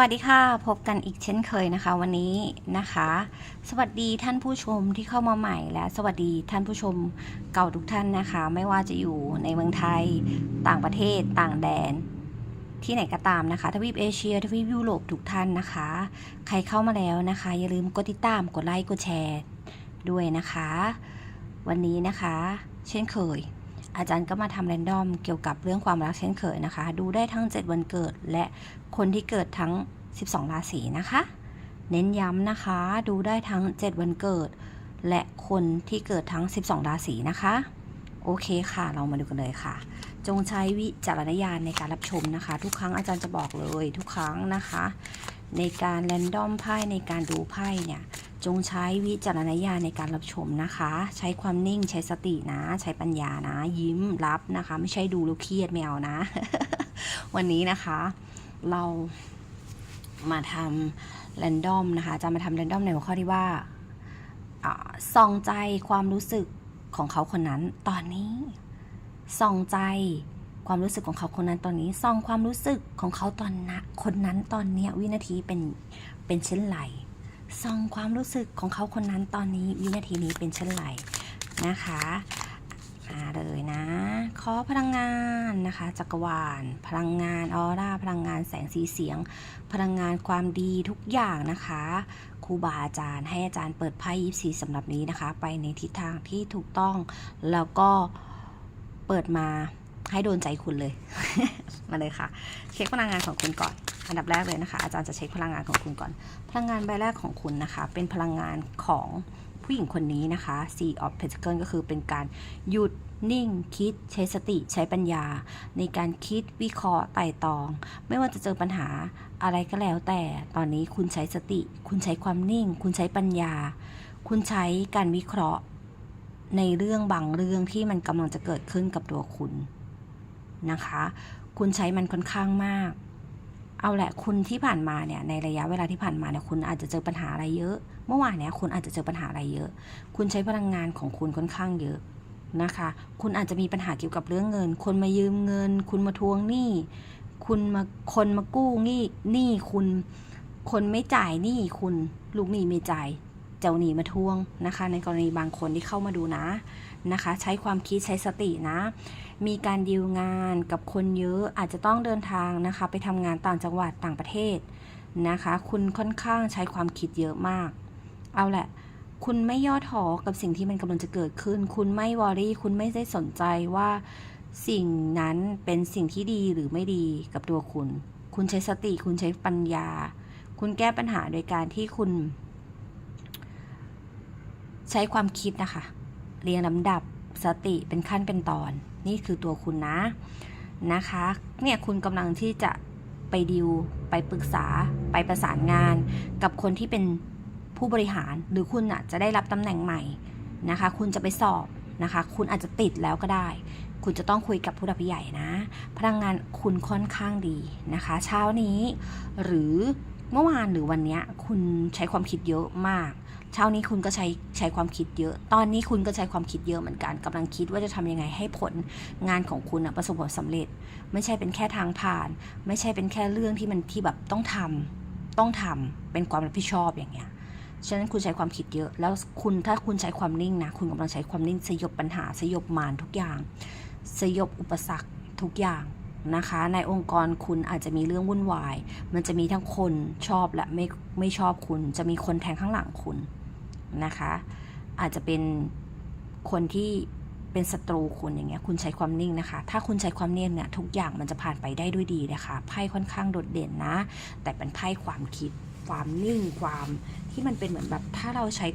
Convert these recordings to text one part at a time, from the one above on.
วัสดีค่ะ พบกันอีกเช่นเคยนะคะ วันนี้นะคะ สวัสดีท่านผู้ชมที่เข้ามาใหม่และสวัสดีท่านผู้ชมเก่าทุกท่านนะคะ ไม่ว่าจะอยู่ในเมืองไทยต่างประเทศต่างแดน ที่ไหนก็ตามนะคะ ทวีปเอเชีย ทวีปยุโรปทุกท่านนะคะ ใครเข้ามาแล้วนะคะ อย่าลืมกดติดตามกดไลค์กดแชร์ด้วยนะคะ วันนี้นะคะ เช่นเคย อาจารย์ก็มาทำแรนดอมเกี่ยวกับเรื่องความรักเช่นเคยนะคะ ดูได้ทั้ง 7 วันเกิด และคนที่เกิดทั้ง 12 ราศีนะคะ เน้นย้ำนะคะ ดูได้ทั้ง 7 วันเกิด และคนที่เกิดทั้ง 12 ราศีนะคะ โอเคค่ะ เรามาดูกันเลยค่ะ จงใช้วิจารณญาณในการรับชมนะคะ ทุกครั้งอาจารย์จะบอกเลยทุกครั้งนะคะ ในการแรนดอมไพ่ในการดูไพ่เนี่ย จงใช้วิจารณญาณในการรับชมนะคะ ใช้ความนิ่งใช้สตินะ ใช้ปัญญานะ ยิ้มรับนะคะ ไม่ใช่ดูแล้วเครียดไม่เอานะ วันนี้นะคะ เรามาทำแรนดอมนะคะ จะมาทำแรนดอมในหัวข้อที่ว่าอ่าส่องใจความรู้สึกของเขาคนนั้น ตอนนี้ส่องใจ ความรู้สึกของเขาคนนั้นตอนนี้ส่องความรู้สึกของเขาตอนนะคนนั้นตอนเนี้ยวินาทีเป็นเป็นเช่นไรส่องความรู้สึกของเขาคนนั้นตอนนี้วินาทีนี้เป็นเช่นไรนะคะมาเลยนะ ขอพลังงานนะคะ จักรวาล พลังงานออร่า พลังงานแสงสีเสียง พลังงานความดีทุกอย่างนะคะ ครูบาอาจารย์ให้อาจารย์เปิดไพ่ยิปซีสำหรับนี้นะคะ ไปในทิศทางที่ถูกต้อง แล้วก็เปิดมา ให้โดนใจคุณเลย มาเลยค่ะ เช็คพลังงานของคุณก่อน อันดับแรกเลยนะคะ อาจารย์จะเช็คพลังงานของคุณก่อน พลังงานใบแรกของคุณนะคะ เป็นพลังงานของผู้หญิงคนนี้นะคะ Sea of Pentacles ก็คือเป็นการหยุดนิ่งคิดใช้สติใช้ปัญญา ในการคิดวิเคราะห์ไต่ตอง ไม่ว่าจะเจอปัญหาอะไรก็แล้วแต่ตอนนี้คุณใช้สติ คุณใช้ความนิ่ง คุณใช้ปัญญา คุณใช้การวิเคราะห์ ในเรื่องบางเรื่องที่มันกำลังจะเกิดขึ้นกับตัวคุณ นะคะ คุณใช้มันค่อนข้างมาก เอาแหละคุณที่ผ่านมาเนี่ยในระยะเวลาที่ผ่านมาเนี่ยคุณอาจจะเจอปัญหาอะไรเยอะ เมื่อวานเนี่ยคุณอาจจะเจอปัญหาอะไรเยอะ คุณใช้พลังงานของคุณค่อนข้างเยอะนะคะ คุณอาจจะมีปัญหาเกี่ยวกับเรื่องเงิน คนมายืมเงิน คุณมาทวงหนี้ คุณมาคนมากู้หนี้หนี้คุณ คนไม่จ่ายหนี้คุณ ลูกหนี้ไม่จ่าย เจ้าหนี้มาทวงนะคะ ในกรณีบางคนที่เข้ามาดูนะ นะคะ ใช้ความคิดใช้สตินะ มีการดีลงานกับคนเยอะอาจจะต้องเดินทางนะคะ ไปทำงานต่างจังหวัดต่างประเทศนะคะ คุณค่อนข้างใช้ความคิดเยอะมาก เอาแหละ คุณไม่ย่อท้อกับสิ่งที่มันกำลังจะเกิดขึ้น คุณไม่วอรี่ คุณไม่ได้สนใจว่าสิ่งนั้นเป็นสิ่งที่ดีหรือไม่ดีกับตัวคุณ คุณใช้สติ คุณใช้ปัญญา คุณแก้ปัญหาโดยการที่คุณ ใช้ความคิดนะคะ เรียงลำดับสติเป็นขั้นเป็นตอน นี่คือตัวคุณนะนะคะ เนี่ยคุณกำลังที่จะไปดิว ไปปรึกษา ไปประสานงาน กับคนที่เป็นผู้บริหารหรือคุณอะจะได้รับตำแหน่งใหม่นะคะ คุณจะไปสอบนะคะ คุณอาจจะติดแล้วก็ได้ คุณจะต้องคุยกับผู้หลักผู้ใหญ่นะ พลังงานคุณค่อนข้างดีนะคะ เช้านี้ หรือเมื่อวานหรือวันนี้คุณใช้ความคิดเยอะมาก เช้านี้คุณก็ใช้ใช้ความคิดเยอะ ตอนนี้คุณก็ใช้ความคิดเยอะเหมือนกันกำลังคิดว่าจะทำยังไงให้ผลงานของคุณประสบผลสำเร็จ ไม่ใช่เป็นแค่ทางผ่าน ไม่ใช่เป็นแค่เรื่องที่มันที่แบบต้องทำต้องทำเป็นความรับผิดชอบอย่างเงี้ยฉะนั้นคุณใช้ความคิดเยอะ แล้วคุณถ้าคุณใช้ความนิ่งนะ คุณกำลังใช้ความนิ่งสยบปัญหาสยบมารทุกอย่าง สยบอุปสรรคทุกอย่างนะคะ ในองค์กรคุณอาจจะมีเรื่องวุ่นวาย มันจะมีทั้งคนชอบและไม่ไม่ชอบคุณ จะมีคนแทงข้างหลังคุณ นะคะ อาจจะเป็นคนที่เป็นศัตรูคุณอย่างเงี้ยคุณใช้ความนิ่งนะคะ ถ้าคุณใช้ความนิ่งเนี่ยทุกอย่างมันจะผ่านไปได้ด้วยดีนะคะไพ่ค่อนข้างโดดเด่นนะ แต่เป็นไพ่ความคิด ความนิ่งความที่มันเป็นเหมือนแบบถ้าเราใช้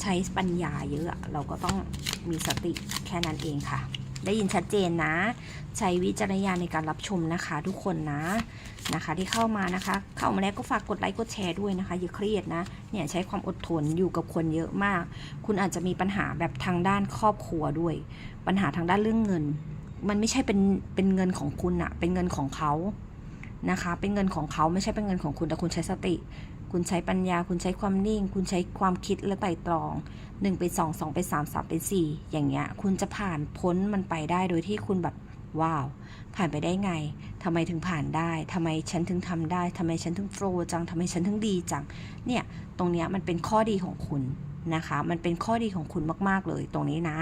ใช้ปัญญาเยอะอะเราก็ต้องมีสติแค่นั้นเองค่ะ ได้ยินชัดเจนนะ ใช้วิจารณญาณในการรับชมนะคะทุกคนนะนะคะ ที่เข้ามานะคะ เข้ามาแล้วก็ฝากกดไลค์กดแชร์ด้วยนะคะอย่าเครียดนะเนี่ยใช้ความอดทนอยู่กับคนเยอะมาก คุณอาจจะมีปัญหาแบบทางด้านครอบครัวด้วย ปัญหาทางด้านเรื่องเงิน มันไม่ใช่เป็นเป็นเงินของคุณอะเป็นเงินของเขานะคะ เป็นเงินของเขาไม่ใช่เป็นเงินของคุณแต่คุณใช้สติ คุณใช้ปัญญา คุณใช้ความนิ่ง คุณใช้ความคิดและไต่ตรองหนึ่งไปสองสองไปสามสามไปสี่อย่างเงี้ย คุณจะผ่านพ้นมันไปได้โดยที่คุณแบบว้าว ผ่านไปได้ไงทำไมถึงผ่านได้ทำไมฉันถึงทำได้ทำไมฉันถึงโฟล์จังทำไมฉันถึงดีจัง เนี่ย ตรงเนี้ยมันเป็นข้อดีของคุณ นะคะ มันเป็นข้อดีของคุณมาก ๆ เลยตรงนี้นะ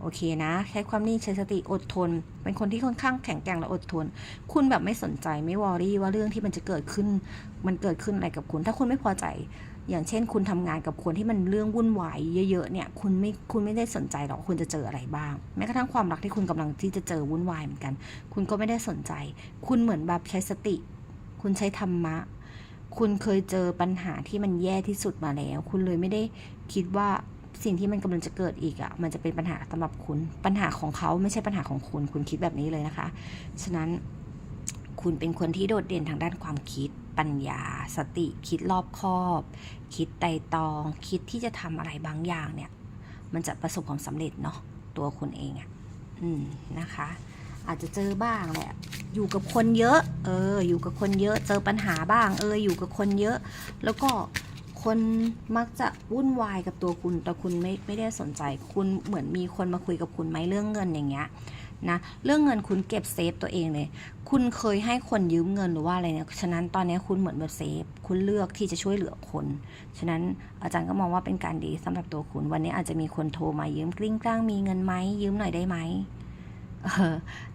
โอเคนะ ใช้ความนิ่งใช้สติอดทน เป็นคนที่ค่อนข้างแข็งแกร่งและอดทน คุณแบบไม่สนใจไม่วอรี่ว่าเรื่องที่มันจะเกิดขึ้น มันเกิดขึ้นอะไรกับคุณ ถ้าคุณไม่พอใจ อย่างเช่น คุณทำงานกับคนที่มันเรื่องวุ่นวายเยอะๆเนี่ย คุณไม่ คุณไม่ได้สนใจหรอกคุณจะเจออะไรบ้าง แม้กระทั่งความรักที่คุณกำลังที่จะเจอวุ่นวายเหมือนกัน คุณก็ไม่ได้สนใจ คุณเหมือนแบบใช้สติ คุณใช้ธรรมะคุณเคยเจอปัญหาที่มันแย่ที่สุดมาแล้ว คุณเลยไม่ได้ คิดว่าสิ่งที่มันกำลังจะเกิดอีกอะ่ะ มันจะเป็นปัญหาสำหรับคุณ ปัญหาของเขาไม่ใช่ปัญหาของคุณ คุณคิดแบบนี้เลยนะคะ ฉะนั้นคุณเป็นคนที่โดดเด่นทางด้านความคิด ปัญญา สติ คิดรอบคอบ คิดไตรตอง คิดที่จะทำอะไรบางอย่างเนี่ย มันจะประสบความสำเร็จเนาะ ตัวคุณเองอะ่ะ อืม นะคะ อาจจะเจอบ้างแหละ อยู่กับคนเยอะ เออ อยู่กับคนเยอะ เจอปัญหาบ้าง เออ อยู่กับคนเยอะ แล้วก็ คนมักจะวุ่นวายกับตัวคุณ แต่คุณไม่ไม่ได้สนใจ คุณเหมือนมีคนมาคุยกับคุณไหมเรื่องเงินอย่างเงี้ยนะเรื่องเงินคุณเก็บเซฟตัวเองเลย คุณเคยให้คนยืมเงินหรือว่าอะไรเนี่ย ฉะนั้นตอนนี้คุณเหมือนแบบเซฟ คุณเลือกที่จะช่วยเหลือคน ฉะนั้นอาจารย์ก็มองว่าเป็นการดีสำหรับตัวคุณ วันนี้อาจจะมีคนโทรมายืมกลิ้งกล้างมีเงินไหมยืมหน่อยได้ไหม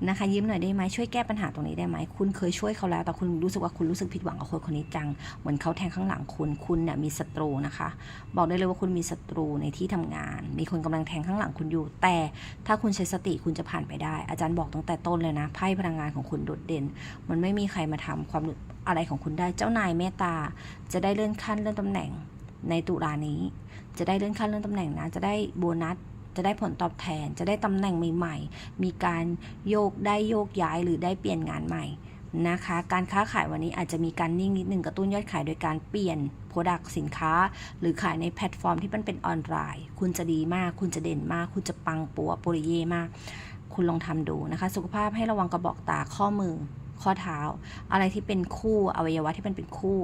นะคะยืมหน่อยได้ไหมช่วยแก้ปัญหาตรงนี้ได้ไหมคุณเคยช่วยเขาแล้ว แต่คุณรู้สึกว่าคุณรู้สึกผิดหวังกับคนคนนี้จัง เหมือนเขาแทงข้างหลังคุณ คุณเนี่ยมีศัตรูนะคะ บอกได้เลยว่าคุณมีศัตรูในที่ทำงาน มีคนกำลังแทงข้างหลังคุณอยู่ แต่ถ้าคุณใช้สติคุณจะผ่านไปได้ อาจารย์บอกตั้งแต่ต้นเลยนะไพ่พลังงานของคุณโดดเด่น มันไม่มีใครมาทำความอะไรของคุณได้เจ้านายเมตตา จะได้เลื่อนขั้นเลื่อนตำแหน่งในตุลานี้ จะได้เลื่อนขั้นเลื่อนตำแหน่งนะ จะได้โบนัส จะได้ผลตอบแทน จะได้ตำแหน่งใหม่ ๆ มีการโยกได้โยกย้ายหรือได้เปลี่ยนงานใหม่นะคะ การค้าขายวันนี้อาจจะมีการนิ่งนิดนึงกระตุ้นยอดขายโดยการเปลี่ยนโปรดักสินค้า หรือขายในแพลตฟอร์มที่มันเป็นออนไลน์ คุณจะดีมาก คุณจะเด่นมาก คุณจะปังปัวโปริเย่มาก คุณลองทำดูนะคะ สุขภาพให้ระวังกระบอกตาข้อมือ ข้อเท้า อะไรที่เป็นคู่อวัยวะที่มันเป็นคู่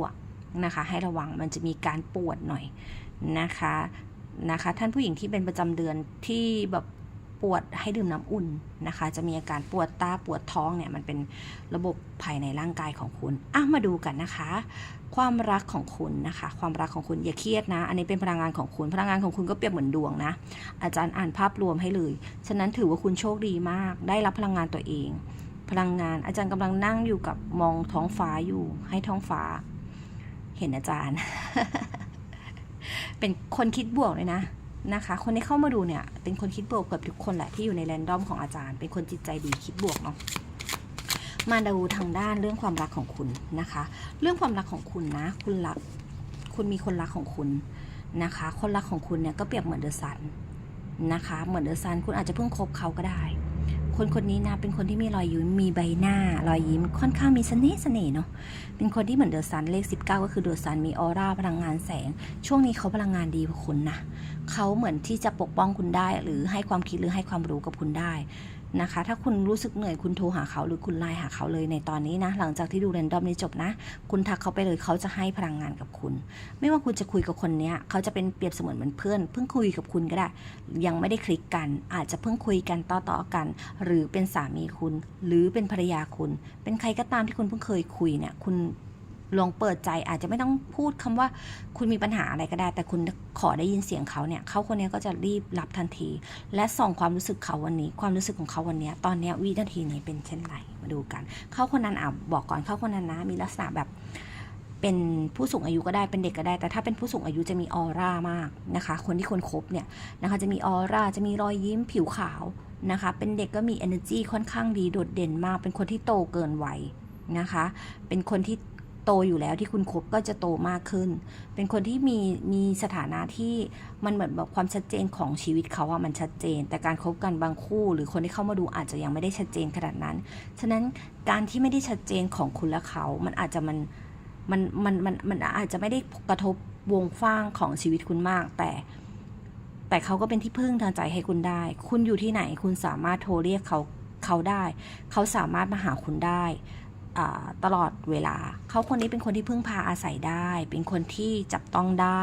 นะคะ ให้ระวังมันจะมีการปวดหน่อยนะคะ นะคะ ท่านผู้หญิงที่เป็นประจำเดือนที่แบบปวดให้ดื่มน้ำอุ่นนะคะ จะมีอาการปวดตาปวดท้องเนี่ยมันเป็นระบบภายในร่างกายของคุณอะมาดูกันนะคะ ความรักของคุณนะคะ ความรักของคุณอย่าเครียดนะ อันนี้เป็นพลังงานของคุณพลังงานของคุณก็เปรียบเหมือนดวงนะ อาจารย์อ่านภาพรวมให้เลย ฉะนั้นถือว่าคุณโชคดีมาก ได้รับพลังงานตัวเอง พลังงานอาจารย์กำลังนั่งอยู่กับมองท้องฟ้าอยู่ให้ท้องฟ้า เห็นอาจารย์ เป็นคนคิดบวกเลยนะนะคะ คนที่เข้ามาดูเนี่ย เป็นคนคิดบวกเกือบทุกคนแหละที่อยู่ในแรนดอมของอาจารย์ เป็นคนจิตใจดีคิดบวกเนาะมาดูทางด้านเรื่องความรักของคุณนะคะ เรื่องความรักของคุณนะ คุณรักคุณมีคนรักของคุณนะคะ คนรักของคุณเนี่ยก็เปรียบเหมือนเดอะซันนะคะ เหมือนเดอะซันคุณอาจจะเพิ่งคบเขาก็ได้ คนคนนี้นะเป็นคนที่มีรอยยิ้มมีใบหน้า รอยยิ้มค่อนข้างมีเสน่ห์เสน่ห์เนาะเป็นคนที่เหมือนเดอะซันเลข 19 ก็คือเดอะซันมีออร่าพลังงานแสง ช่วงนี้เขาพลังงานดีกว่าคุณนะเขาเหมือนที่จะปกป้องคุณได้ หรือให้ความคิดหรือให้ความรู้กับคุณได้ นะคะ ถ้าคุณรู้สึกเหนื่อยคุณโทรหาเขาหรือคุณไลน์หาเขาเลยในตอนนี้นะ หลังจากที่ดูเรนดอมนี้จบนะ คุณทักเขาไปเลยเขาจะให้พลังงานกับคุณ ไม่ว่าคุณจะคุยกับคนเนี้ยเขาจะเป็นเปรียบเสมือนเหมือนเพื่อน เพิ่งคุยกับคุณก็ได้ ยังไม่ได้คลิกกัน อาจจะเพิ่งคุยกันต่อๆกัน หรือเป็นสามีคุณ หรือเป็นภรรยาคุณ เป็นใครก็ตามที่คุณเพิ่งเคยคุยเนี่ยคุณ ลองเปิดใจอาจจะไม่ต้องพูดคำว่า คุณมีปัญหาอะไรก็ได้ แต่คุณขอได้ยินเสียงเขาเนี่ยเขาคนนี้ก็จะรีบรับทันที และส่องความรู้สึกเขาวันนี้ ความรู้สึกของเขาวันนี้ ตอนนี้วินาทีนี้เป็นเช่นไรมาดูกัน เขาคนนั้นอะบอกก่อนเขาคนนั้นนะมีลักษณะแบบเป็นผู้สูงอายุก็ได้เป็นเด็กก็ได้ แต่ถ้าเป็นผู้สูงอายุจะมีออร่ามากนะคะ คนที่คนคบเนี่ยนะคะจะมีออร่าจะมีรอยยิ้มผิวขาวนะคะ เป็นเด็กก็มี energy ค่อนข้างดีโดดเด่นมาก เป็นคนที่โตเกินวัยนะคะ เป็นคนที่ โตอยู่แล้วที่คุณคบก็จะโตมากขึ้น เป็นคนที่มีมีสถานะที่มันเหมือนแบบความชัดเจนของชีวิตเขาอะมันชัดเจน แต่การคบกันบางคู่ หรือคนที่เข้ามาดูอาจจะยังไม่ได้ชัดเจนขนาดนั้น ฉะนั้นการที่ไม่ได้ชัดเจนของคุณและเขา มันอาจจะมันมันมันมันมันอาจจะไม่ได้กระทบวงฟ้างของชีวิตคุณมาก แต่ แต่เขาก็เป็นที่พึ่งทางใจให้คุณได้ คุณอยู่ที่ไหนคุณสามารถโทรเรียกเขาเขาได้ เขาสามารถมาหาคุณได้ ตลอดเวลา เขาคนนี้เป็นคนที่พึ่งพาอาศัยได้ เป็นคนที่จับต้องได้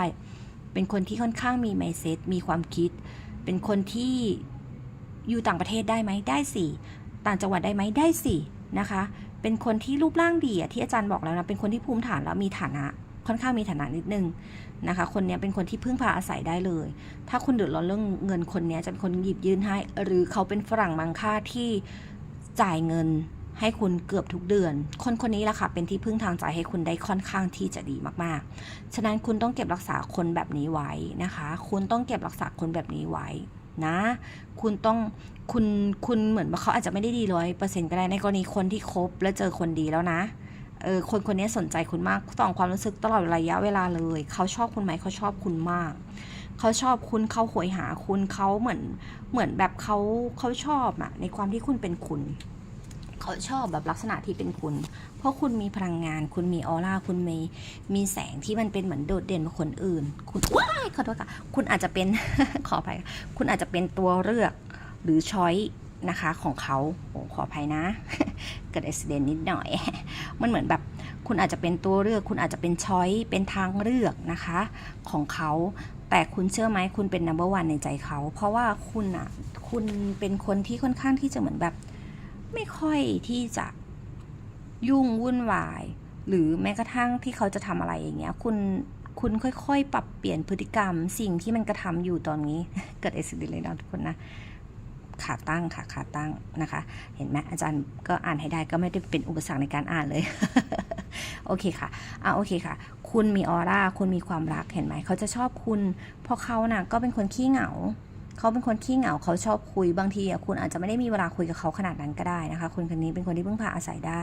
เป็นคนที่ค่อนข้างมีไมเซ็ตมีความคิด เป็นคนที่อยู่ต่างประเทศได้ไหมได้สิต่างจังหวัดได้ไหมได้สินะคะ เป็นคนที่รูปร่างดีอะที่อาจารย์บอกแล้วนะ เป็นคนที่ภูมิฐานแล้วมีฐานะ ค่อนข้างมีฐานะนิดนึงนะคะ คนนี้เป็นคนที่พึ่งพาอาศัยได้เลย ถ้าคุณเดือดร้อนเรื่องเงินคนนี้จะเป็นคนหยิบยื่นให้ หรือเขาเป็นฝรั่งมังค่าที่จ่ายเงิน ให้คุณเกือบทุกเดือน คนคนนี้แหละค่ะ เป็นที่พึ่งทางใจให้คุณได้ค่อนข้างที่จะดีมากๆ ฉะนั้นคุณต้องเก็บรักษาคนแบบนี้ไว้นะคะ คุณต้องเก็บรักษาคนแบบนี้ไว้นะ คุณต้องคุณคุณเหมือนว่าเขาอาจจะไม่ได้ดีร้อยเปอร์เซ็นต์ก็ได้ในกรณีคนที่คบแล้วเจอคนดีแล้วนะเออคนคนนี้สนใจคุณมากส่องความรู้สึกตลอดระยะเวลาเลย เขาชอบคุณไหมเขาชอบคุณมาก เขาชอบคุณเขาโหยหาคุณเขาเหมือนเหมือนแบบเขาเขาชอบอะในความที่คุณเป็นคุณ เขาชอบแบบลักษณะที่เป็นคุณ เพราะคุณมีพลังงาน คุณมีออร่า คุณมีมีแสงที่มันเป็นเหมือนโดดเด่นกว่าคนอื่น คุณว้ายขอโทษค่ะ คุณอาจจะเป็น ขออภัยค่ะคุณอาจจะเป็นตัวเลือกหรือช้อยนะคะของเขาโอ้ขออภัยนะ เกิดอุบิเหตุนิดหน่อย มันเหมือนแบบคุณอาจจะเป็นตัวเลือก คุณอาจจะเป็นช้อยเป็นทางเลือกนะคะของเขา แต่คุณเชื่อไหมคุณเป็น number one ในใจเขา เพราะว่าคุณอะคุณเป็นคนที่ค่อนข้างที่จะเหมือนแบบ ไม่ค่อยที่จะยุ่งวุ่นวาย หรือแม้กระทั่งที่เขาจะทำอะไรอย่างเงี้ย คุณคุณค่อยๆ ปรับเปลี่ยนพฤติกรรม สิ่งที่มันกระทำอยู่ตอนนี้ เกิดเอซิดเลยนะทุกคนนะขาตั้งค่ะขาตั้งนะคะ เห็นไหมอาจารย์ก็อ่านให้ได้ก็ไม่ได้เป็นอุปสรรคในการอ่านเลย โอเคค่ะอะโอเคค่ะ คุณมีออร่า คุณมีความรักเห็นไหม เขาจะชอบคุณ เพราะเขาน่ะก็เป็นคนขี้เหงา เขาเป็นคนขี้เหงาเขาชอบคุยบางทีอะคุณอาจจะไม่ได้มีเวลาคุยกับเขาขนาดนั้นก็ได้นะคะคุณคนนี้เป็นคนที่เพึ่งพาอาศัยได้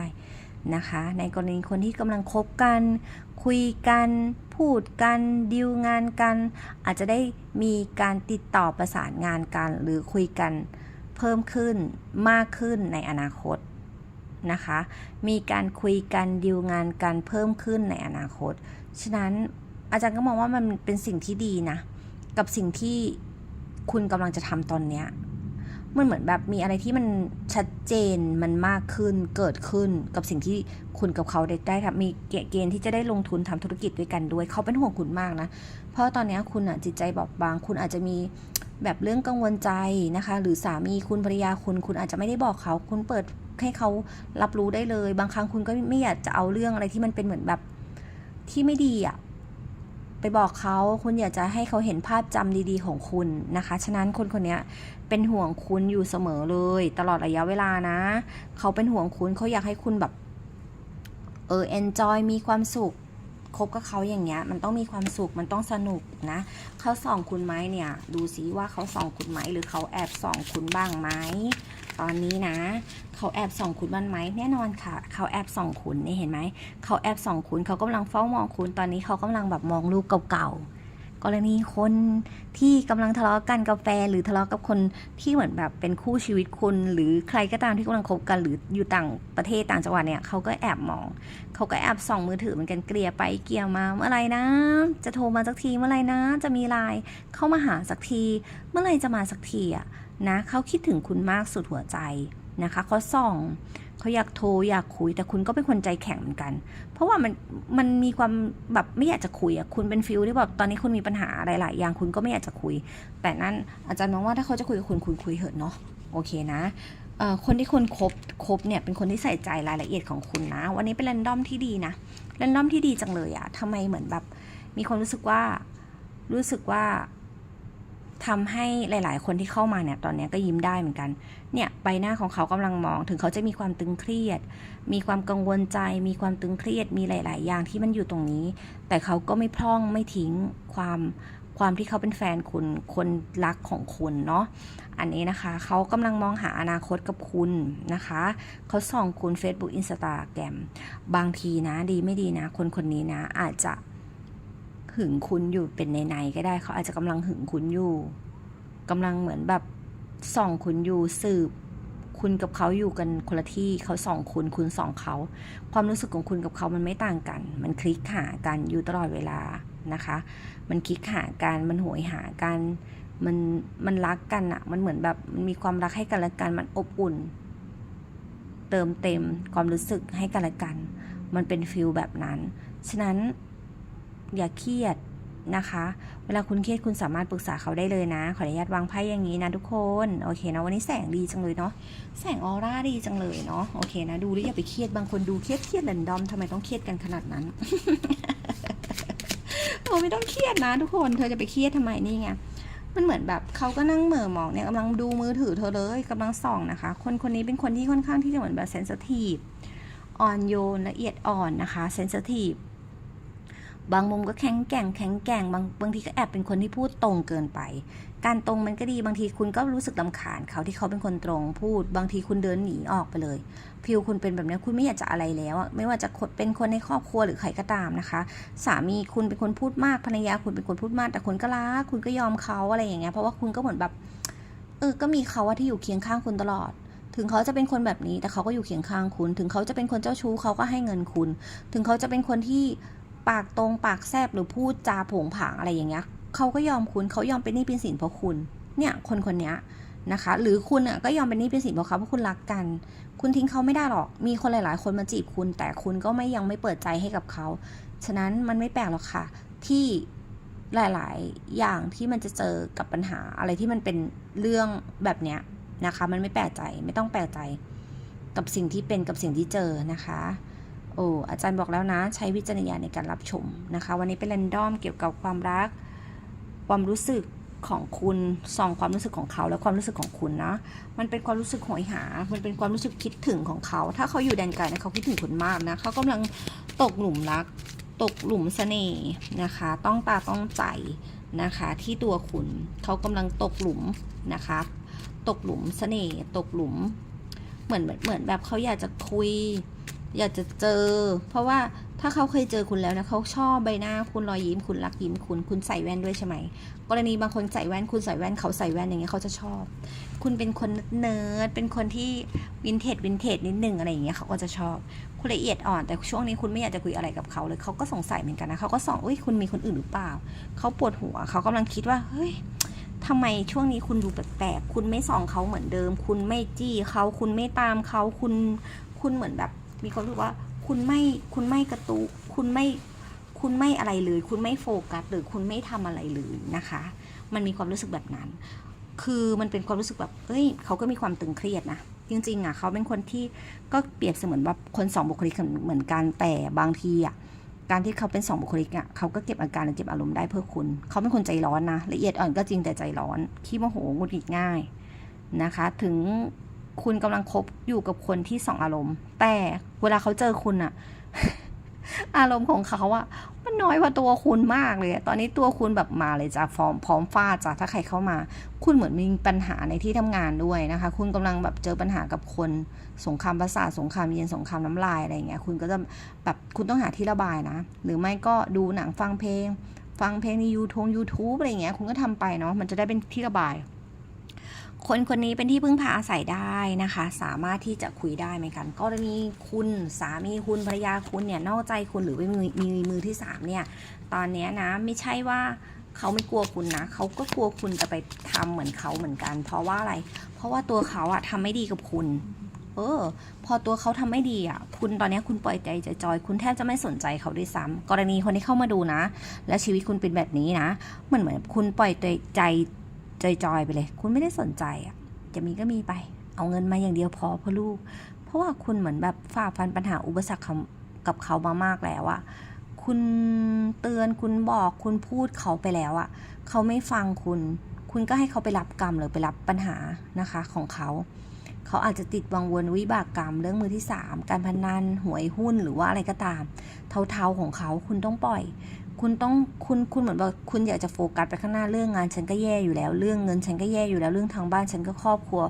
นะคะ ในกรณีคนที่กำลังคบกัน คุยกันพูดกันดีลงานกัน อาจจะได้มีการติดต่อประสานงานกัน หรือคุยกันเพิ่มขึ้นมากขึ้นในอนาคตนะคะ มีการคุยกันดีลงานกันเพิ่มขึ้นในอนาคต ฉะนั้นอาจารย์ก็มองว่ามันเป็นสิ่งที่ดีนะ กับสิ่งที่ คุณกำลังจะทำตอนเนี้ยมันเหมือนแบบมีอะไรที่มันชัดเจนมันมากขึ้นเกิดขึ้นกับสิ่งที่คุณกับเขาได้ได้ทำมีเกณฑ์ที่จะได้ลงทุนทำธุรกิจด้วยกันด้วย เขาเป็นห่วงคุณมากนะ เพราะตอนนี้คุณอะจิตใจบอบบาง คุณอาจจะมีแบบเรื่องกังวลใจนะคะ หรือสามีคุณภรรยาคุณคุณอาจจะไม่ได้บอกเขา คุณเปิดให้เขารับรู้ได้เลย บางครั้งคุณก็ไม่อยากจะเอาเรื่องอะไรที่มันเป็นเหมือนแบบที่ไม่ดีอะ ไปบอกเขาคุณอยากจะให้เขาเห็นภาพจำดีๆ ของคุณนะคะ ฉะนั้นคนคนนี้เป็นห่วงคุณอยู่เสมอเลย ตลอดระยะเวลานะ เขาเป็นห่วงคุณเขาอยากให้คุณแบบเออ enjoy มีความสุขคบกับเขาอย่างเงี้ย มันต้องมีความสุขมันต้องสนุกนะ เขาส่องคุณไหมเนี่ย ดูซิว่าเขาส่องคุณไหมหรือเขาแอบส่องคุณบ้างไหม ตอนนี้นะ เขาแอบส่องคุณบ้างไหมแน่นอนค่ะ เขาแอบส่องคุณนี่เห็นไหมเขาแอบส่องคุณเขากำลังเฝ้ามองคุณตอนนี้เขากำลังแบบมองรูปเก่าๆกรณีคนที่กำลังทะเลาะกันกับแฟหรือทะเลาะกับคนที่เหมือนแบบเป็นคู่ชีวิตคุณ หรือใครก็ตามที่กำลังคบกันหรืออยู่ต่างประเทศต่างจังหวัดเนี่ยเขาก็แอบมองเขาก็แอบส่องมือถือเหมือนกันเกลียไปเกลียมาเมื่อไหรนะ จะโทรมาสักทีเมื่อไหรนะ จะมีไลน์เข้ามาหาสักที เมื่อไหรจะมาสักทีอะ นะเขาคิดถึงคุณมากสุดหัวใจนะคะเขาส่องเขาอยากโทรอยากคุย แต่คุณก็เป็นคนใจแข็งเหมือนกัน เพราะว่ามันมันมีความแบบไม่อยากจะคุยอะคุณเป็นฟิลที่แบบตอนนี้คุณมีปัญหาอะไรหลายอย่างคุณก็ไม่อยากจะคุย แต่นั่นอาจารย์มองว่าถ้าเขาจะคุยกับคุณคุณคุยเถอะเนาะโอเคนะคนที่คุณคบคบเนี่ยเป็นคนที่ใส่ใจรายละเอียดของคุณนะ วันนี้เป็นแรนดอมที่ดีนะแรนดอมที่ดีจังเลยอะทำไมเหมือนแบบมีความรู้สึกว่ารู้สึกว่า ทำให้หลาย ๆ คนที่เข้ามาเนี่ยตอนนี้ก็ยิ้มได้เหมือนกัน เนี่ยใบหน้าของเขากำลังมอง ถึงเขาจะมีความตึงเครียด มีความกังวลใจ มีความตึงเครียด มีหลาย ๆ อย่างที่มันอยู่ตรงนี้ แต่เขาก็ไม่พร่องไม่ทิ้งความความที่เขาเป็นแฟนคุณ คนรักของคุณเนาะ อันนี้นะคะ เขากำลังมองหาอนาคตกับคุณนะคะ เขาส่องคุณ Facebook Instagram บางทีนะดีไม่ดีนะ คนคนนี้นะอาจจะ หึงคุณอยู่เป็นในๆก็ได้เขาอาจจะกำลังหึงคุณอยู่กำลังเหมือนแบบส่องคุณอยู่สืบ คุณกับเขาอยู่กันคนละที่เขาส่องคุณคุณส่องเขาความรู้สึกของคุณกับเขามันไม่ต่างกัน มันคลิกหากันอยู่ตลอดเวลานะคะ มันคลิกหากันมันโหยหากันมันมันรักกันอะมันเหมือนแบบมันมีความรักให้กันและกัน มันอบอุ่น เติมเต็มความรู้สึกให้กันและกัน มันเป็นฟิลแบบนั้น ฉะนั้น อย่าเครียดนะคะ เวลาคุณเครียดคุณสามารถปรึกษาเขาได้เลยนะ ขออนุญาตวางไพ่อย่างนี้นะทุกคน โอเคนะวันนี้แสงดีจังเลยเนาะ แสงออร่าดีจังเลยเนาะ โอเคนะดูแล้วอย่าไปเครียด บางคนดูเครียดเครียดแรนดอมทำไมต้องเครียดกันขนาดนั้นโอ้ไม่ต้องเครียดนะทุกคน เธอจะไปเครียดทำไมนี่ไง มันเหมือนแบบเขาก็นั่งเหม่อมองเนี่ยกำลังดูมือถือเธอเลยกำลังส่องนะคะ คนคนนี้เป็นคนที่ค่อนข้างที่จะเหมือนแบบเซนสทีฟอ่อนโยนละเอียดอ่อนนะคะเซนสทีฟ บางมุมก็แข็งแกร่งแข็งแกร่งบางบางทีก็แอบเป็นคนที่พูดตรงเกินไป การตรงมันก็ดีบางทีคุณก็รู้สึกลำคาญเขาที่เขาเป็นคนตรงพูด บางทีคุณเดินหนีออกไปเลยพิวคุณเป็นแบบนี้คุณไม่อยากจะอะไรแล้ว ไม่ว่าจะคนเป็นคนในครอบครัวหรือใครก็ตามนะคะ สามีคุณเป็นคนพูดมากภรรยาคุณเป็นคนพูดมาก แต่คุณก็รักคุณก็ยอมเขาอะไรอย่างเงี้ยเพราะว่าคุณก็เหมือนแบบเออก็มีเขาอะที่อยู่เคียงข้างคุณตลอดถึงเขาจะเป็นคนแบบนี้แต่เขาก็อยู่เคียงข้างคุณ ถึงเขาจะเป็นคนเจ้าชู้เขาก็ให้เงินคุณ ถึงเขาจะเป็นคนที่ ปากตรงปากแซบหรือพูดจาผงผางอะไรอย่างเงี้ยเขาก็ยอมคุณเขายอมเป็นหนี้เป็นสินเพราะคุณ เนี่ยคนคนเนี้ยนะคะ หรือคุณอะก็ยอมเป็นหนี้เป็นสินเพราะเขาเพราะคุณรักกัน คุณทิ้งเขาไม่ได้หรอก มีคนหลาย ๆ คนมาจีบคุณ แต่คุณก็ไม่ยังไม่เปิดใจให้กับเขา ฉะนั้นมันไม่แปลกหรอกค่ะ ที่หลาย ๆ อย่างที่มันจะเจอกับปัญหาอะไรที่มันเป็นเรื่องแบบเนี้ยนะคะ มันไม่แปลกใจไม่ต้องแปลกใจกับสิ่งที่เป็นกับสิ่งที่เจอนะคะ โอ้อาจารย์บอกแล้วนะ ใช้วิจารณญาณในการรับชมนะคะ วันนี้เป็นแรนดอมเกี่ยวกับความรัก ความรู้สึกของคุณส่องความรู้สึกของเขาและความรู้สึกของคุณนะ มันเป็นความรู้สึกโหยหา มันเป็นความรู้สึกคิดถึงของเขา ถ้าเขาอยู่แดนไกลนะเขาคิดถึงคุณมากนะ เขากำลังตกหลุมรัก ตกหลุมเสน่ห์นะคะ ต้องตาต้องใจนะคะ ที่ตัวคุณ เขากำลังตกหลุมนะคะ ตกหลุมเสน่ห์ ตกหลุม เหมือนเหมือนแบบเขาอยากจะคุย อยากจะเจอ เพราะว่าถ้าเขาเคยเจอคุณแล้วนะเขาชอบใบหน้าคุณรอยยิ้มคุณรักยิ้มคุณคุณใส่แว่นด้วยใช่ไหมกรณีบางคนใส่แว่นคุณใส่แว่นเขาใส่แว่นอย่างเงี้ยเขาจะชอบ คุณเป็นคนเนิร์ดเป็นคนที่วินเทจวินเทจนิดนึงอะไรอย่างเงี้ยเขาก็จะชอบ คุณละเอียดอ่อนแต่ช่วงนี้คุณไม่อยากจะคุยอะไรกับเขาเลยเขาก็สงสัยเหมือนกันนะเขาก็ส่องอุ้ยคุณมีคนอื่นหรือเปล่าเขาปวดหัวเขากำลังคิดว่าเฮ้ยทำไมช่วงนี้คุณดูแปลกๆคุณไม่ส่องเขาเหมือนเดิม คุณไม่จี้เขาคุณไม่ตามเขาคุณคุณเหมือนแบบ มีความรู้สึกว่าคุณไม่คุณไม่กระตุคุณไม่คุณไม่อะไรเลย คุณไม่โฟกัสหรือคุณไม่ทำอะไรเลยนะคะ มันมีความรู้สึกแบบนั้น คือมันเป็นความรู้สึกแบบเอ้ยเขาก็มีความตึงเครียดนะจริงๆอะเขาเป็นคนที่ก็เปรียบเสมือนแบบคนสองบุคลิกเหมือนกันแต่บางทีอะการที่เขาเป็นสองบุคลิกอะเขาก็เก็บอาการหรือเก็บอารมณ์ได้เพื่อคุณเขาเป็นคนใจร้อนนะละเอียดอ่อนก็จริงแต่ใจร้อนขี้โมโหหงุดหงิดง่ายนะคะ ถึง คุณกำลังคบอยู่กับคนที่สองอารมณ์ แต่เวลาเขาเจอคุณอะอารมณ์ของเขาอะมันน้อยกว่าตัวคุณมากเลย ตอนนี้ตัวคุณแบบมาเลยจ้ะฟอร์มพร้อมฟาดจ้ะถ้าใครเข้ามา คุณเหมือนมีปัญหาในที่ทำงานด้วยนะคะ คุณกำลังแบบเจอปัญหากับคนสงครามประสาทสงครามเย็นสงครามน้ำลายอะไรเงี้ย คุณก็จะแบบคุณต้องหาที่ระบายนะ หรือไม่ก็ดูหนังฟังเพลง ฟังเพลงในยูทงยูทูบอะไรเงี้ย คุณก็ทำไปเนาะ มันจะได้เป็นที่ระบาย คนคนนี้เป็นที่พึ่งพาอาศัยได้นะคะ สามารถที่จะคุยได้ไหมกันกรณีคุณสามีคุณภรรยาคุณเนี่ยนอกใจคุณหรือมีมีมือที่สามเนี่ยตอนนี้นะไม่ใช่ว่าเขาไม่กลัวคุณนะเขาก็กลัวคุณจะไปทำเหมือนเขาเหมือนกัน เพราะว่าอะไร เพราะว่าตัวเขาอะทำไม่ดีกับคุณ เออ พอตัวเขาทำไม่ดีอะคุณตอนนี้คุณปล่อยใจจอยคุณแทบจะไม่สนใจเขาด้วยซ้ำกรณีคนที่เข้ามาดูนะ และชีวิตคุณเป็นแบบนี้นะเหมือนเหมือนคุณปล่อยใจ จอยๆไปเลย คุณไม่ได้สนใจอะจะมีก็มีไป เอาเงินมาอย่างเดียวพอเพื่อลูก เพราะว่าคุณเหมือนแบบฝ่าฟันปัญหาอุปสรรคกับเขามามากแล้วอะคุณเตือนคุณบอกคุณพูดเขาไปแล้วอะเขาไม่ฟังคุณ คุณก็ให้เขาไปรับกรรมหรือไปรับปัญหานะคะของเขา เขาอาจจะติดวังวนวิบากกรรม เรื่องมือที่สามการพนันหวยหุ้นหรือว่าอะไรก็ตาม เทาๆของเขาคุณต้องปล่อย คุณต้องคุณคุณเหมือนแบบคุณอยากจะโฟกัสไปข้างหน้าเรื่องงานฉันก็แย่อยู่แล้ว เรื่องเงินฉันก็แย่อยู่แล้วเรื่องทางบ้านฉันก็ครอบครัว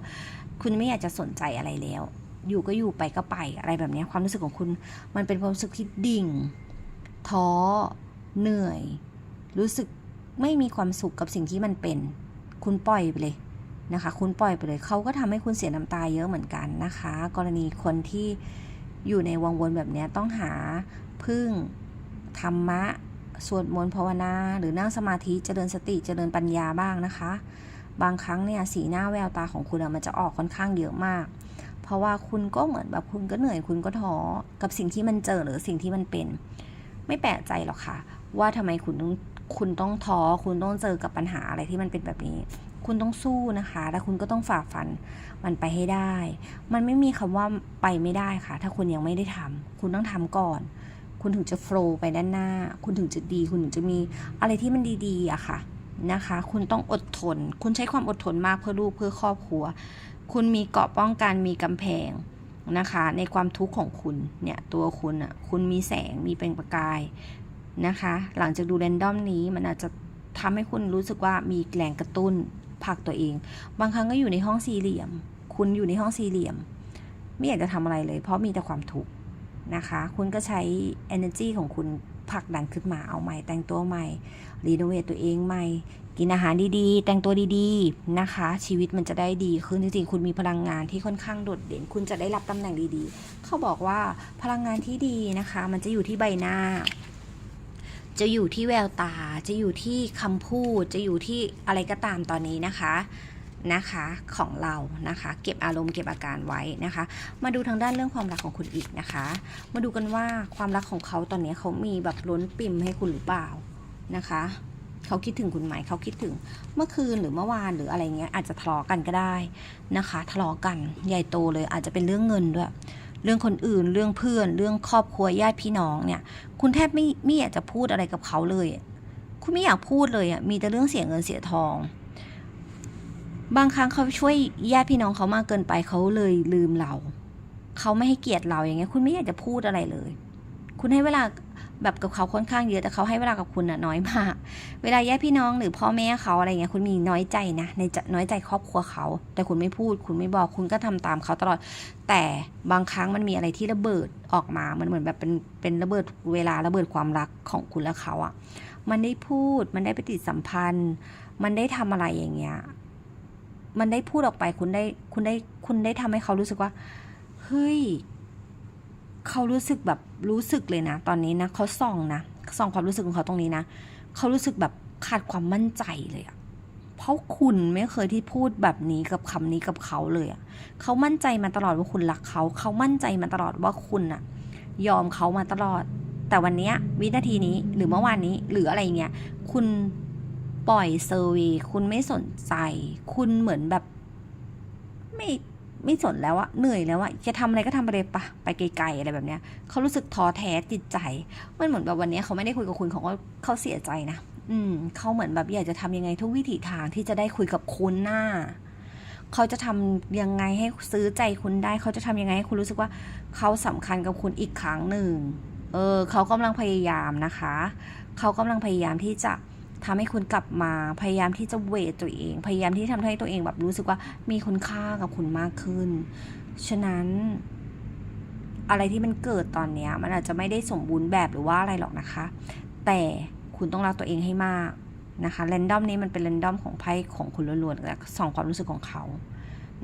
คุณไม่อยากจะสนใจอะไรแล้ว อยู่ก็อยู่ไปก็ไปอะไรแบบนี้ความรู้สึกของคุณ มันเป็นความรู้สึกที่ดิ่ง ท้อเหนื่อย รู้สึกไม่มีความสุขกับสิ่งที่มันเป็น คุณปล่อยไปเลยนะคะ คุณปล่อยไปเลยเขาก็ทำให้คุณเสียน้ำตาเยอะเหมือนกันนะคะ กรณีคนที่อยู่ในวังวนแบบนี้ต้องหาพึ่งธรรมะ สวดมนต์ภาวนา หรือนั่งสมาธิเจริญสติเจริญปัญญาบ้างนะคะ บางครั้งเนี่ยสีหน้าแววตาของคุณมันจะออกค่อนข้างเยอะมาก เพราะว่าคุณก็เหมือนแบบคุณก็เหนื่อยคุณก็ท้อกับสิ่งที่มันเจอหรือสิ่งที่มันเป็น ไม่แปลกใจหรอกค่ะ ว่าทำไมคุณต้องคุณต้องท้อคุณต้องเจอกับปัญหาอะไรที่มันเป็นแบบนี้ คุณต้องสู้นะคะ แล้วคุณก็ต้องฝ่าฟันมันไปให้ได้ มันไม่มีคำว่าไปไม่ได้ค่ะ ถ้าคุณยังไม่ได้ทำคุณต้องทำก่อน คุณถึงจะโฟล์ไปด้านหน้า คุณถึงจะดี คุณถึงจะมีอะไรที่มันดีๆอะค่ะนะคะ คุณต้องอดทน คุณใช้ความอดทนมากเพื่อลูกเพื่อครอบครัว คุณมีเกราะป้องกันมีกำแพงนะคะ ในความทุกข์ของคุณเนี่ยตัวคุณอะคุณมีแสงมีเป็นประกายนะคะ หลังจากดูเรนดอมนี้มันอาจจะทำให้คุณรู้สึกว่ามีแรงกระตุ้นผลักตัวเอง บางครั้งก็อยู่ในห้องสี่เหลี่ยม คุณอยู่ในห้องสี่เหลี่ยม ไม่อยากจะทำอะไรเลย เพราะมีแต่ความทุกข์ นะคะ คุณก็ใช้ energy ของคุณผลักดันขึ้นมาเอาใหม่ แต่งตัวใหม่ รีโนเวทตัวเองใหม่ กินอาหารดีๆ แต่งตัวดีๆนะคะ ชีวิตมันจะได้ดีขึ้นจริงๆคุณมีพลังงานที่ค่อนข้างโดดเด่น คุณจะได้รับตำแหน่งดีๆ เขาบอกว่าพลังงานที่ดีนะคะ มันจะอยู่ที่ใบหน้า จะอยู่ที่แววตา จะอยู่ที่คำพูด จะอยู่ที่อะไรก็ตามตอนนี้นะคะ นะคะของเรานะคะเก็บอารมณ์เก็บอาการไว้นะคะ มาดูทางด้านเรื่องความรักของคุณอีกนะคะ มาดูกันว่าความรักของเขาตอนนี้เขามีแบบล้นปิ่มให้คุณหรือเปล่านะคะเขาคิดถึงคุณไหมเขาคิดถึงเมื่อคืนหรือเมื่อวานหรืออะไรเงี้ยอาจจะทะเลาะกันก็ได้นะคะ ทะเลาะกันใหญ่โตเลยอาจจะเป็นเรื่องเงินด้วย เรื่องคนอื่นเรื่องเพื่อน เรื่องครอบครัวญาติพี่น้องเนี่ย คุณแทบไม่ไม่อยากจะพูดอะไรกับเขาเลย คุณไม่อยากพูดเลยอะมีแต่เรื่องเสียเงินเสียทอง บางครั้งเขาช่วยญาติพี่น้องเขามากเกินไปเขาเลยลืมเรา เขาไม่ให้เกียรติเราอย่างเงี้ย คุณไม่อยากจะพูดอะไรเลย คุณให้เวลาแบบกับเขาค่อนข้างเยอะแต่เขาให้เวลากับคุณน่ะน้อยมาก เวลาญาติพี่น้องหรือพ่อแม่เขาอะไรเงี้ยคุณมีน้อยใจนะในจะน้อยใจครอบครัวเขา แต่คุณไม่พูด คุณไม่บอกคุณก็ทำตามเขาตลอด แต่บางครั้งมันมีอะไรที่ระเบิดออกมามันเหมือนแบบเป็นเป็นระเบิดเวลาระเบิดความรักของคุณและเขาอะมันได้พูดมันได้ปฏิสัมพันธ์ มันได้ทำอะไรอย่างเงี้ย มันได้พูดออกไปคุณได้คุณได้คุณได้ทำให้เขารู้สึกว่า เฮ้ย เขารู้สึกแบบรู้สึกเลยนะ ตอนนี้นะเขาส่องนะส่องความรู้สึกของเขาตรงนี้นะเขารู้สึกแบบขาดความมั่นใจเลยอะเพราะคุณไม่เคยที่พูดแบบนี้กับคำนี้กับเขาเลยอะเขามั่นใจมาตลอดว่าคุณรักเขา เขามั่นใจมาตลอดว่าคุณอะยอมเขามาตลอด แต่วันเนี้ยวินาทีนี้หรือเมื่อวานนี้หรืออะไรเงี้ยคุณ ปล่อยเซอร์วีคุณไม่สนใจ คุณเหมือนแบบ ไม่ไม่สนแล้วอะเหนื่อยแล้วอะจะทำอะไรก็ทำไปเลยปะไปไกลๆอะไรแบบเนี้ยเขารู้สึกท้อแท้จิตใจ มันเหมือนแบบวันเนี้ยเขาไม่ได้คุยกับคุณเขาก็เขาเสียใจนะอืมเขาเหมือนแบบอยากจะทำยังไงทุกวิถีทางที่จะได้คุยกับคุณหน้าเขาจะทำยังไงให้ซื้อใจคุณได้ เขาจะทำยังไงให้คุณรู้สึกว่าเขาสำคัญกับคุณอีกครั้งหนึ่งเออเขากำลังพยายามนะคะ เขากำลังพยายามที่จะ ทำให้คุณกลับมาพยายามที่จะเวทตัวเอง พยายามที่ทำให้ตัวเองแบบรู้สึกว่ามีคุณค่ากับคุณมากขึ้น ฉะนั้น อะไรที่มันเกิดตอนเนี้ย มันอาจจะไม่ได้สมบูรณ์แบบหรือว่าอะไรหรอกนะคะ แต่คุณต้องรักตัวเองให้มากนะคะเรนดอมนี้มันเป็นเรนดอมของไพ่ของคุณล้วนๆและสองความรู้สึกของเขา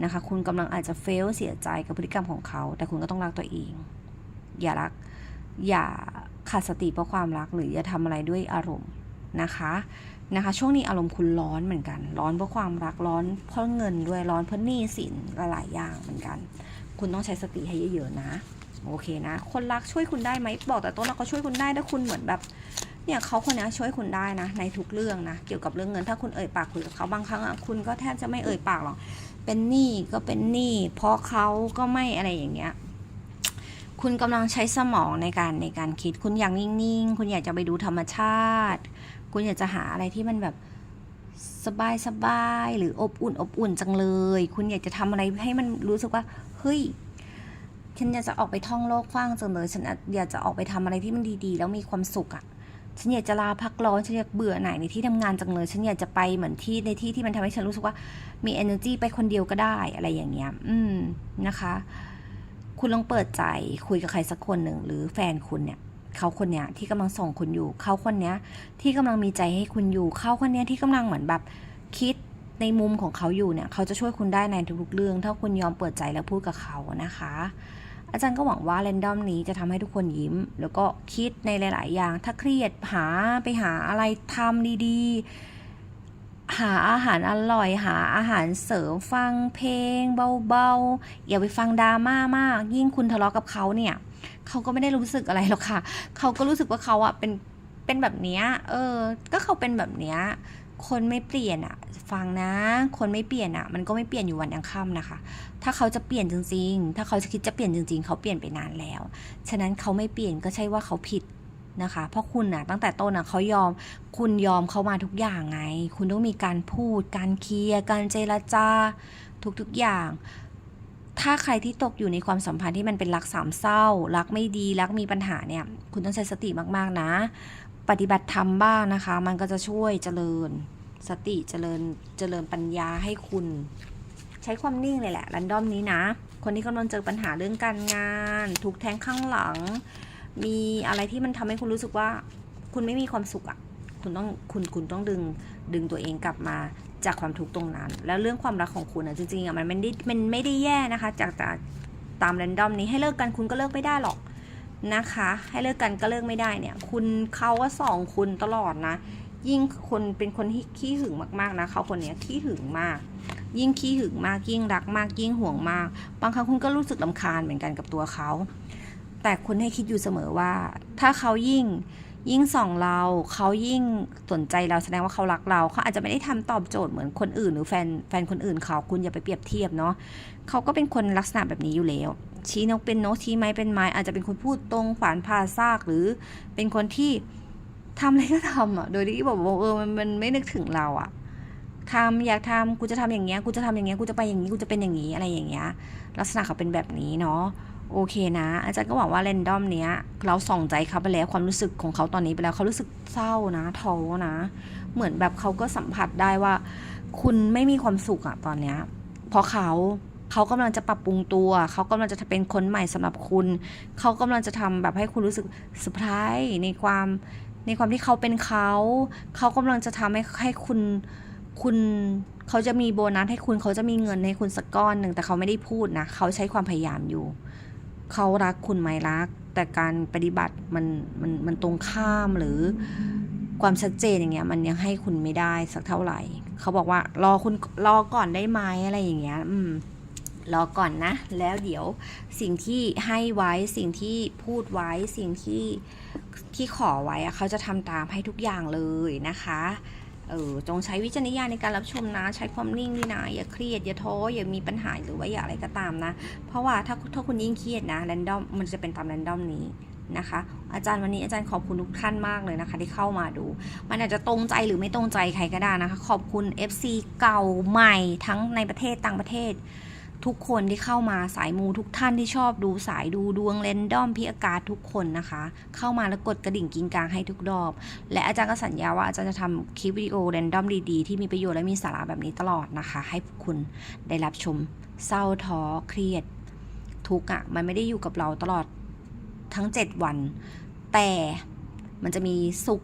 นะคะ คุณกำลังอาจจะเฟลเสียใจกับพฤติกรรมของเขา แต่คุณก็ต้องรักตัวเอง อย่ารัก อย่าขาดสติเพราะความรักหรืออย่าทำอะไรด้วยอารมณ์ นะคะนะคะช่วงนี้อารมณ์คุณร้อนเหมือนกัน ร้อนเพราะความรักร้อนเพราะเงินด้วยร้อนเพราะหนี้สินหลายอย่างเหมือนกัน คุณต้องใช้สติให้เยอะๆนะโอเคนะ คนรักช่วยคุณได้ไหมบอกแต่ต้นแล้วเขาช่วยคุณได้ถ้าคุณเหมือนแบบเนี่ยเขาคนนี้ช่วยคุณได้นะ ในทุกเรื่องนะ เกี่ยวกับเรื่องเงินถ้าคุณเอ่ยปากคุยกับเขาบางครั้งอะคุณก็แทบจะไม่เอ่ยปากหรอกเป็นหนี้ก็เป็นหนี้เพราะเขาก็ไม่อะไรอย่างเงี้ยคุณกำลังใช้สมองในการในการคิด คุณอยากนิ่งๆ คุณอยากจะไปดูธรรมชาติ คุณอยากจะหาอะไรที่มันแบบสบายสบายๆหรืออบอุ่นอบอุ่นจังเลย คุณอยากจะทำอะไรให้มันรู้สึกว่า เฮ้ย ฉันอยากจะออกไปท่องโลกกว้างจังเลย ฉันอยากจะออกไปทำอะไรที่มันดีๆ แล้วมีความสุขอะ่ะ ฉันอยากจะลาพักร้อน ฉันอยากเบื่อหน่ายในที่ทำงานจังเลย ฉันอยากจะไปเหมือนที่ในที่ที่มันทำให้ฉันรู้สึกว่า มี energy ไปคนเดียวก็ได้อะไรอย่างเงี้ย อืม นะคะ คุณลองเปิดใจคุยกับใครสักคนหนึ่งหรือแฟนคุณเนี่ย เขาคนเนี้ยที่กำลังส่งคุณอยู่ เขาคนเนี้ยที่กำลังมีใจให้คุณอยู่ เขาคนเนี้ยที่กำลังเหมือนแบบคิดในมุมของเขาอยู่เนี่ย เขาจะช่วยคุณได้ในทุกๆเรื่อง ถ้าคุณยอมเปิดใจและพูดกับเขานะคะ อาจารย์ก็หวังว่าเรนดอมนี้จะทำให้ทุกคนยิ้ม แล้วก็คิดในหลาย ๆ อย่าง ถ้าเครียดหาไปหาอะไรทำดี ๆ หาอาหารอร่อยหาอาหารเสริมฟังเพลงเบาๆอย่าไปฟังดราม่ามาก ยิ่งคุณทะเลาะกับเขาเนี่ยเขาก็ไม่ได้รู้สึกอะไรหรอกค่ะเขาก็รู้สึกว่าเขาอะเป็นเป็นแบบนี้เออ ก็เขาเป็นแบบนี้คนไม่เปลี่ยนอะฟังนะ คนไม่เปลี่ยนอะมันก็ไม่เปลี่ยนอยู่วันยังค่ำนะคะ ถ้าเขาจะเปลี่ยนจริง ๆ ถ้าเขาจะคิดจะเปลี่ยนจริง ๆ เขาเปลี่ยนไปนานแล้ว ฉะนั้นเขาไม่เปลี่ยนก็ใช่ว่าเขาผิด นะคะ เพราะคุณน่ะตั้งแต่ต้นน่ะเขายอมคุณยอมเขามาทุกอย่างไง คุณต้องมีการพูด การเคลียร์การเจรจาทุกๆอย่าง ถ้าใครที่ตกอยู่ในความสัมพันธ์ที่มันเป็นรักสามเศร้า รักไม่ดีรักมีปัญหาเนี่ย คุณต้องใช้สติมากๆนะ ปฏิบัติธรรมบ้างนะคะ มันก็จะช่วยเจริญสติเจริญเจริญปัญญาให้คุณ ใช้ความนิ่งเลยแหละรันดอมนี้นะ คนที่กำลังเจอปัญหาเรื่องการงาน ถูกแทงข้างหลัง มีอะไรที่มันทำให้คุณรู้สึกว่า คุณไม่มีความสุขอะ่ะคุณต้องคุณคุณต้องดึงดึงตัวเองกลับมาจากความทุกข์ตรงนั้น แล้วเรื่องความรักของคุณอะจริงๆอะมันไม่ได้มันไม่ได้แย่นะคะ จากจากตามแรนดอมนี้ให้เลิกกันคุณก็เลิกไม่ได้หรอกนะคะ ให้เลิกกันก็เลิกไม่ได้เนี่ย คุณเขาว่าสองคุณตลอดนะ ยิ่งคนเป็นคนที่ขี้หึงมากๆนะเขาคนนี้ขี้หึงมาก ยิ่งขี้หึงมากยิ่งรักมากยิ่งห่วงมาก บางครั้งคุณก็รู้สึกลำคาญเหมือนกันกับตัวเขา แต่คุณให้คิดอยู่เสมอว่า ถ้าเขายิ่งยิ่งส่องเราเขายิ่งสนใจเราแสดงว่าเขารักเราเขาอาจจะไม่ได้ทำตอบโจทย์เหมือนคนอื่น หรือแฟนแฟนคนอื่นเขาคุณอย่าไปเปรียบเทียบเนาะเขาก็เป็นคนลักษณะแบบนี้อยู่แล้ว ชี้นกเป็นนกชี้ไม้เป็นไม้ อาจจะเป็นคนพูดตรงขวานผ่าซากหรือเป็นคนที่ทำอะไรก็ทำอะโดยที่บอกว่าเออมันมันไม่นึกถึงเราอะทำอยากทำกูจะทำอย่างเงี้ยกูจะทำอย่างเงี้ยกูจะไปอย่างนี้กูจะเป็นอย่างนี้อะไรอย่างเงี้ยลักษณะเขาเป็นแบบนี้เนาะ โอเคนะ อาจารย์ก็หวังว่าเรนดอมเนี้ย เราส่องใจเขาไปแล้วความรู้สึกของเขาตอนนี้ไปแล้วเขารู้สึกเศร้านะท้อนะ เหมือนแบบเขาก็สัมผัสได้ว่า คุณไม่มีความสุขอะตอนเนี้ยเพราะเขาเขากำลังจะปรับปรุงตัว เขากำลังจะเป็นคนใหม่สำหรับคุณ เขากำลังจะทำแบบให้คุณรู้สึกเซอร์ไพรส์ในความในความที่เขาเป็นเขา เขากำลังจะทำให้ให้คุณคุณเขาจะมีโบนัสให้คุณเขาจะมีเงินให้คุณสักก้อนหนึ่งแต่เขาไม่ได้พูดนะ เขาใช้ความพยายามอยู่ เขารักคุณไหมรัก แต่การปฏิบัติมันมันมันตรงข้ามหรือความชัดเจนอย่างเงี้ย มันยังให้คุณไม่ได้สักเท่าไหร่ เขาบอกว่ารอคุณรอก่อนได้ไหมอะไรอย่างเงี้ย อืมรอก่อนนะ แล้วเดี๋ยวสิ่งที่ให้ไว้สิ่งที่พูดไว้สิ่งที่ที่ขอไว้อะเขาจะทำตามให้ทุกอย่างเลยนะคะ เออจงใช้วิจารณญาณในการรับชมนะ ใช้ความนิ่งดีนะอย่าเครียดอย่าท้ออย่ามีปัญหาหรือว่าอย่าอะไรก็ตามนะ เพราะว่าถ้าถ้าคุณยิ่งเครียดนะแรนดอมมันจะเป็นตามแรนดอมนี้นะคะ อาจารย์วันนี้อาจารย์ขอบคุณทุกท่านมากเลยนะคะ ที่เข้ามาดู มันอาจจะตรงใจหรือไม่ตรงใจใครก็ได้นะคะ ขอบคุณ FC เก่าใหม่ทั้งในประเทศต่างประเทศ ทุกคนที่เข้ามาสายมูทุกท่านที่ชอบดูสายดูดวงเรนดอมพี่อากาศทุกคนนะคะ เข้ามาแล้วกดกระดิ่งกิงกลางให้ทุกรอบ และอาจารย์ก็สัญญาว่าอาจารย์จะทำคลิปวิดีโอเรนดอมดีๆ ที่มีประโยชน์และมีสาระแบบนี้ตลอดนะคะ ให้คุณได้รับชมเศร้าท้อเครียด ทุกข์อะมันไม่ได้อยู่กับเราตลอดทั้ง 7 วัน แต่มันจะมีสุข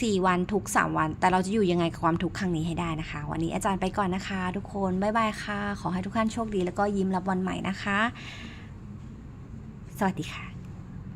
4 วันทุก 3 วัน แต่เราจะอยู่ยังไงกับความทุกข์ครั้งนี้ให้ได้นะคะ วันนี้อาจารย์ไปก่อนนะคะ ทุกคนบ๊ายบายค่ะ ขอให้ทุกท่านโชคดี แล้วก็ยิ้มรับวันใหม่นะคะ สวัสดีค่ะ